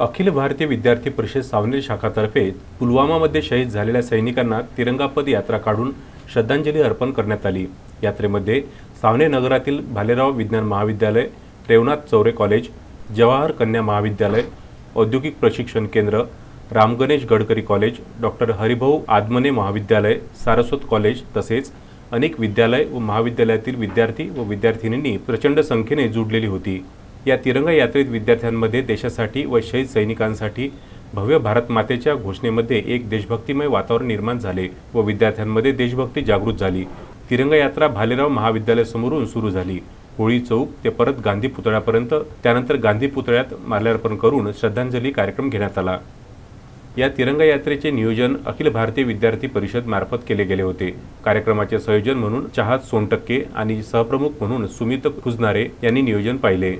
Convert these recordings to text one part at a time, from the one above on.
अखिल भारतीय विद्यार्थी परिषद सावनेर शाखातर्फे पुलवामामध्ये शहीद झालेल्या सैनिकांना तिरंगापद यात्रा काढून श्रद्धांजली अर्पण करण्यात आली. यात्रेमध्ये सावनेर नगरातील भालेराव विज्ञान महाविद्यालय रेवनाथ चौरे कॉलेज जवाहर कन्या महाविद्यालय औद्योगिक प्रशिक्षण केंद्र रामगणेश गडकरी कॉलेज डॉक्टर हरिभाऊ आदमने महाविद्यालय सारस्वत कॉलेज तसेच अनेक विद्यालय व महाविद्यालयातील विद्यार्थी व विद्यार्थिनींनी प्रचंड संख्येने जुडलेली होती. या तिरंगा यात्रेत विद्यार्थ्यांमध्ये देशासाठी व शहीद सैनिकांसाठी भव्य भारत मातेच्या घोषणेमध्ये एक देशभक्तिमय वातावरण निर्माण झाले व विद्यार्थ्यांमध्ये देशभक्ती जागृत झाली. तिरंगा यात्रा भालेराव महाविद्यालयासमोरून सुरू झाली. होळी चौक ते परत गांधी पुतळ्यापर्यंत त्यानंतर गांधी पुतळ्यात माल्यार्पण करून श्रद्धांजली कार्यक्रम घेण्यात आला. या तिरंगा यात्रेचे नियोजन अखिल भारतीय विद्यार्थी परिषद मार्फत केले गेले होते. कार्यक्रमाचे संयोजन म्हणून चाहत सोनटक्के आणि सहप्रमुख म्हणून सुमित खुजनारे यांनी नियोजन पाहिले.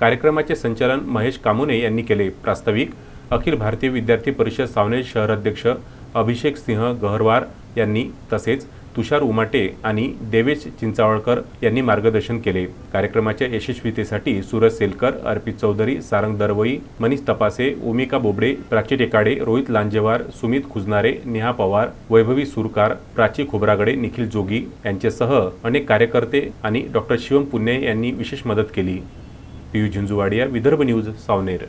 कार्यक्रमाचे संचालन महेश कामोने यांनी केले. प्रास्ताविक अखिल भारतीय विद्यार्थी परिषद सावनेर शहराध्यक्ष अभिषेक सिंह गहरवार यांनी तसेच तुषार उमाटे आणि देवेश चिंचावळकर यांनी मार्गदर्शन केले. कार्यक्रमाच्या यशस्वीतेसाठी सूरज सेलकर अर्पित चौधरी सारंग दरवई मनीष तपासे ओमिका बोबडे प्राची टेकाडे रोहित लांजेवार सुमित खुजनारे नेहा पवार वैभवी सुरकार प्राची खोबरागडे निखिल जोगी यांच्यासह अनेक कार्यकर्ते आणि डॉक्टर शिवम पुणे यांनी विशेष मदत केली. पियू झुंजुवाडिया विदर्भ न्यूज सावनेर.